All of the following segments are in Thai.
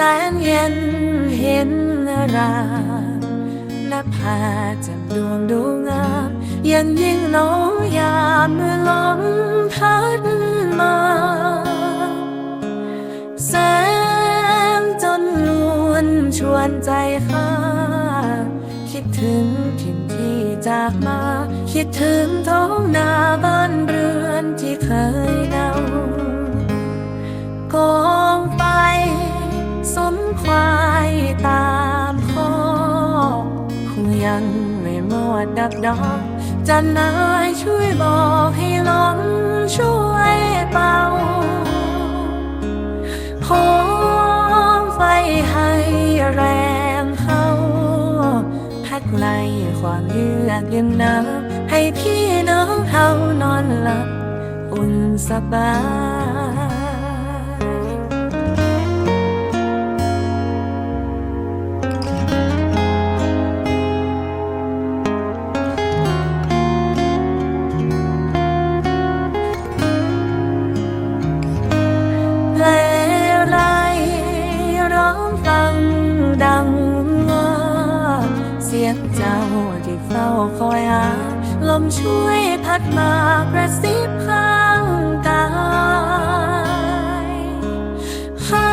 แสนเย็นเห็นรางหน้าผาจำดวงดูงามยันยิ่งน้องยามเมื่อลมพัดมาแสงจนลวนชวนใจข้าคิดถึงถิ่นที่จากมา คิดถึงท้องนาบ้านเรือนที่เคยเดา คงยังไม่หมดดับดอกจะนายช่วยบอกให้ลมช่วยเป่าขอไฟให้แรงเข้าพัดไล่ความเยือกเย็นหนาวให้พี่น้องเขานอนหลับอุ่นสบาย เจ้าที่เฝ้าคอยหาลมช่วยพัดมากระซิบข้างกายข้า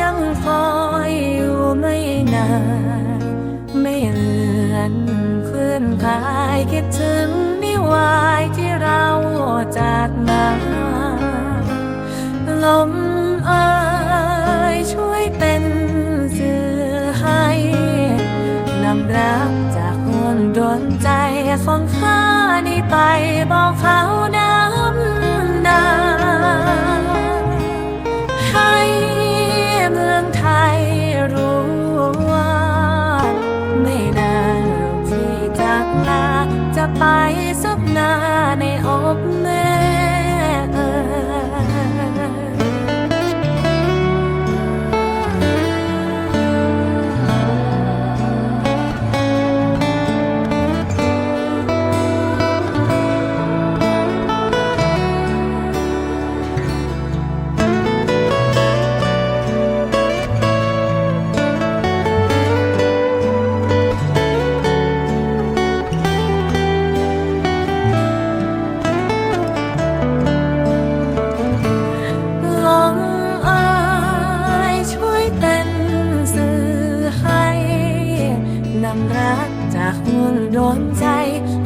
ยังคอยอยู่ไม่นานไม่เลือนเคลื่อนคลายคิดถึงนิวายที่เราจากมาลม ดวงใจของข้านี่ไปบอกเขาน้ นำรักจากห่วงดวงใจ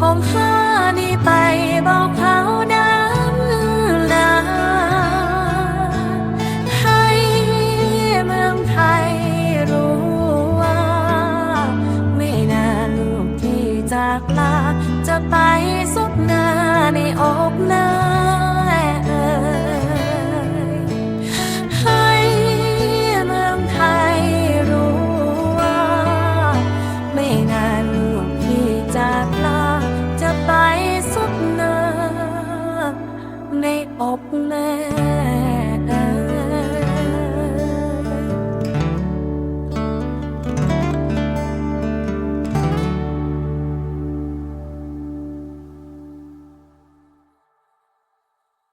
ของข้านี้ไปบอกเขาน้ำนาให้เมืองไทยรู้ว่า ไม่นานลูกที่จากลาจะไปสุดหน้าในอกแม่ ไป